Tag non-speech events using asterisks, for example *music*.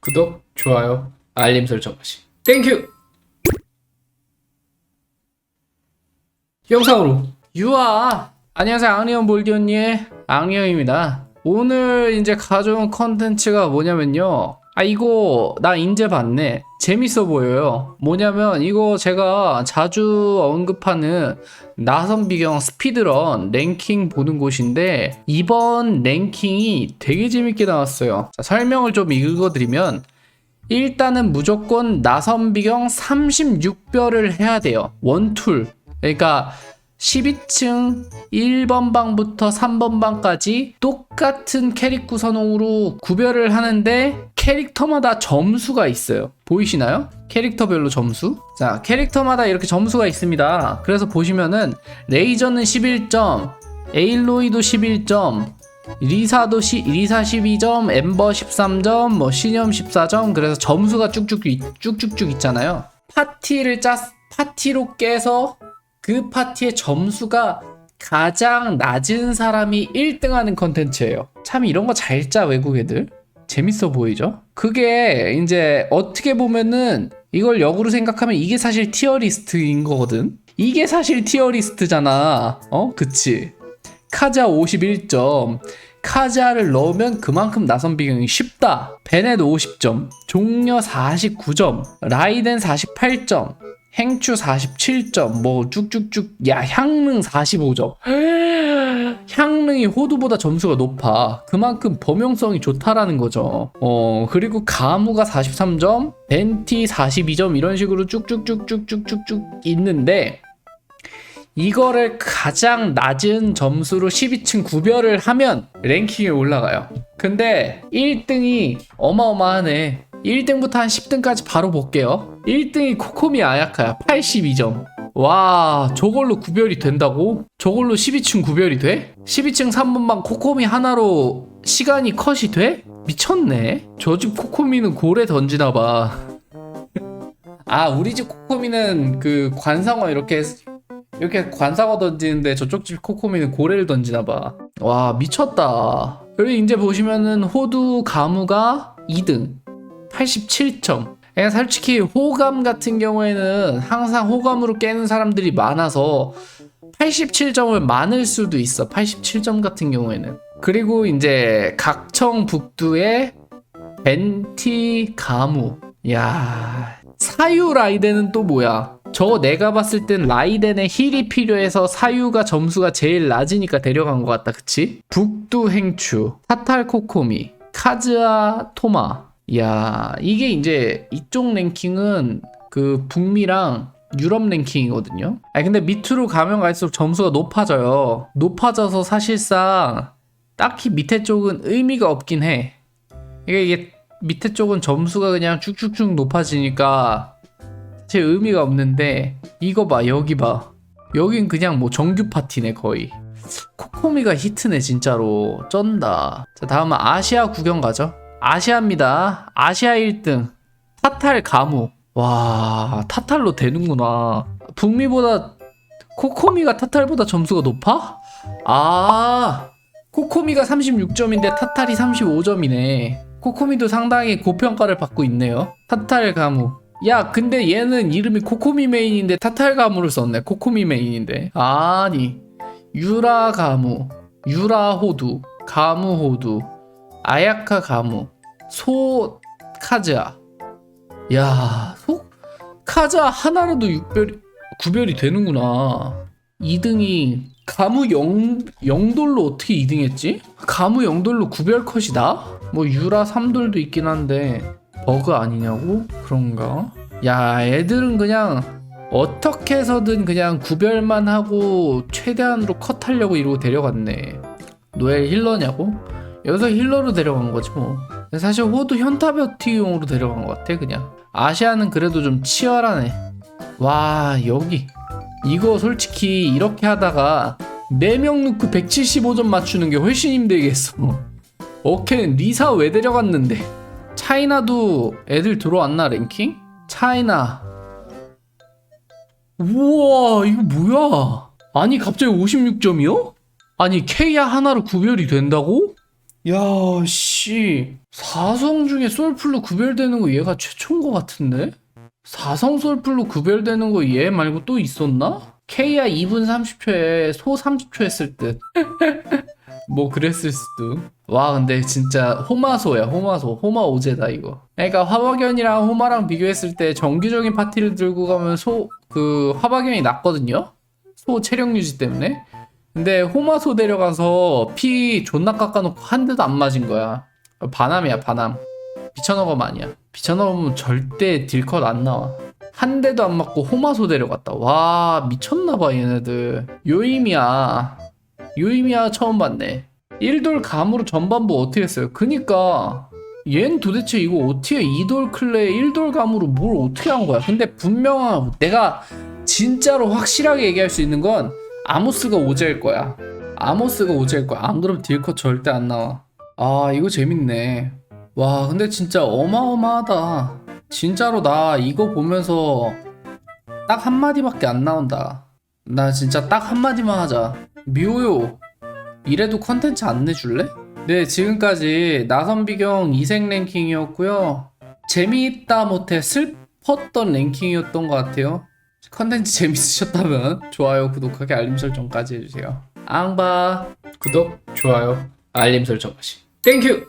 구독, 좋아요, 알림 설정까지. 땡큐! 영상으로. 유아. 안녕하세요 앙리언 볼디언니의 앙리언입니다. 오늘 이제 가져온 컨텐츠가 뭐냐면요. 아 이거 나 인제 봤네 재밌어 보여요. 뭐냐면 이거 제가 자주 언급하는 나선 비경 스피드런 랭킹 보는 곳인데 이번 랭킹이 되게 재밌게 나왔어요. 자, 설명을 좀 읽어드리면 일단은 무조건 나선 비경 36별을 해야 돼요. 원툴. 그러니까 12층 1번 방부터 3번 방까지 똑같은 캐릭 구성으로 구별을 하는데 캐릭터마다 점수가 있어요. 보이시나요? 캐릭터별로 점수. 자, 캐릭터마다 이렇게 점수가 있습니다. 그래서 보시면은 레이저는 11점, 에일로이도 11점, 리사도 시, 리사 12점, 엠버 13점, 뭐 시념 14점. 그래서 점수가 쭉쭉 있- 쭉쭉쭉 있잖아요. 파티를 짜 파티로 깨서 그 파티의 점수가 가장 낮은 사람이 1등하는 컨텐츠예요. 참 이런 거 잘 짜 외국 애들. 재밌어 보이죠? 그게 이제 어떻게 보면은 이걸 역으로 생각하면 이게 사실 티어리스트인 거거든. 이게 사실 티어리스트잖아. 어? 그치? 카자 51점. 카자를 넣으면 그만큼 나선 비경이 쉽다. 베넷 50점. 종려 49점. 라이덴 48점. 행추 47점. 뭐 쭉쭉쭉. 야, 향릉 45점. *laughs* 향릉이 호두보다 점수가 높아. 그만큼 범용성이 좋다라는 거죠. 어, 그리고 가무가 43점, 벤티 42점 이런 식으로 쭉쭉쭉쭉쭉쭉쭉 있는데 이거를 가장 낮은 점수로 12층 구별을 하면 랭킹에 올라가요. 근데 1등이 어마어마하네. 1등부터 한 10등까지 바로 볼게요. 1등이 코코미 아야카야. 82점. 와, 저걸로 구별이 된다고? 저걸로 12층 구별이 돼? 12층 3번방 코코미 하나로 시간이 컷이 돼? 미쳤네. 저 집 코코미는 고래 던지나봐. *laughs* 아, 우리 집 코코미는 그 관상어 이렇게 이렇게 관상어 던지는데 저쪽 집 코코미는 고래를 던지나봐. 와, 미쳤다. 그리고 이제 보시면은 호두 가무가 2등. 87점. 그냥 솔직히 호감 같은 경우에는 항상 호감으로 깨는 사람들이 많아서 87점을 많을 수도 있어. 87점 같은 경우에는. 그리고 이제 각청 북두의 벤티 가무. 야 사유 라이덴은 또 뭐야? 저 내가 봤을 땐 라이덴의 힐이 필요해서 사유가 점수가 제일 낮으니까 데려간 것 같다. 그치? 북두 행추, 타탈 코코미, 카즈아 토마. 야 이게 이제 이쪽 랭킹은 그 북미랑 유럽 랭킹이거든요. 아니 근데 밑으로 가면 갈수록 점수가 높아져요. 높아져서 사실상 딱히 밑에 쪽은 의미가 없긴 해. 이게 이게 밑에 쪽은 점수가 그냥 쭉쭉쭉 높아지니까 사실 의미가 없는데 이거 봐 여기 봐 여긴 그냥 뭐 정규 파티네 거의 코코미가 히트네 진짜로 쩐다 자 다음은 아시아 구경 가죠 아시아입니다. 아시아 1등. 타탈 가무. 와 타탈로 되는구나. 북미보다 코코미가 타탈보다 점수가 높아? 아 코코미가 36점인데 타탈이 35점이네. 코코미도 상당히 고평가를 받고 있네요. 타탈 가무. 야 근데 얘는 이름이 코코미 메인인데 타탈 가무를 썼네. 코코미 메인인데. 아니 유라 가무. 유라 호두. 가무 호두 아야카 가무 소 카즈아 야 소 카자 하나라도 육별 구별이 되는구나 2등이 가무 영, 영돌로 어떻게 2등 했지? 가무 영돌로 구별 컷이다? 뭐 유라 3돌도 있긴 한데 버그 아니냐고? 그런가? 야 애들은 그냥 어떻게 해서든 그냥 구별만 하고 최대한으로 컷하려고 이러고 데려갔네 노엘 힐러냐고? 여기서 힐러로 데려간 거지 뭐. 사실 호두 현타베티용으로 데려간 것 같아 그냥. 아시아는 그래도 좀 치열하네. 와 여기. 이거 솔직히 이렇게 하다가 4명 넣고 175점 맞추는 게 훨씬 힘들겠어. *laughs* 오케이 리사 왜 데려갔는데? 차이나도 애들 들어왔나 랭킹? 차이나. 우와 이거 뭐야? 아니 갑자기 56점이요? 아니 케이아 하나로 구별이 된다고? 야씨 씨, 사성 중에 솔플로 구별되는 거 얘가 최초인 거 같은데? 사성 솔플로 구별되는 거 얘 말고 또 있었나? K야 2분 30초에 소 30초 했을 듯. *laughs* 뭐 그랬을 수도. 와 근데 진짜 호마소야 호마소 호마 오제다 이거. 그러니까 화박연이랑 호마랑 비교했을 때 정규적인 파티를 들고 가면 소 그 화박연이 낫거든요. 소 체력 유지 때문에. 근데 호마소 데려가서 피 존나 깎아놓고 한 대도 안 맞은 거야. 바남이야 바남. 비쳐너검 아니야. 비쳐너검은 절대 딜컷 안 나와. 한 대도 안 맞고 호마소 데려갔다. 와 미쳤나봐 얘네들. 요임이야. 요임이야 처음 봤네. 1돌 감으로 전반부 어떻게 했어요? 그니까 얜 도대체 이거 어떻게 2돌 클레 1돌 감으로 뭘 어떻게 한 거야? 근데 분명 내가 진짜로 확실하게 얘기할 수 있는 건 아모스가 오제일 거야. 아모스가 오제일 거야. 안 그러면 딜컷 절대 안 나와. 아 이거 재밌네. 와 근데 진짜 어마어마하다. 진짜로 나 이거 보면서 딱 한마디밖에 안 나온다. 나 진짜 딱 한마디만 하자. 미호요. 이래도 컨텐츠 안 내줄래? 네, 지금까지 나선비경 2생 랭킹이었고요. 재미있다 못해 슬펐던 랭킹이었던 것 같아요. 컨텐츠 재밌으셨다면 좋아요, 구독하기, 알림 설정까지 해주세요. 앙바 구독, 좋아요, 알림 설정까지. 땡큐!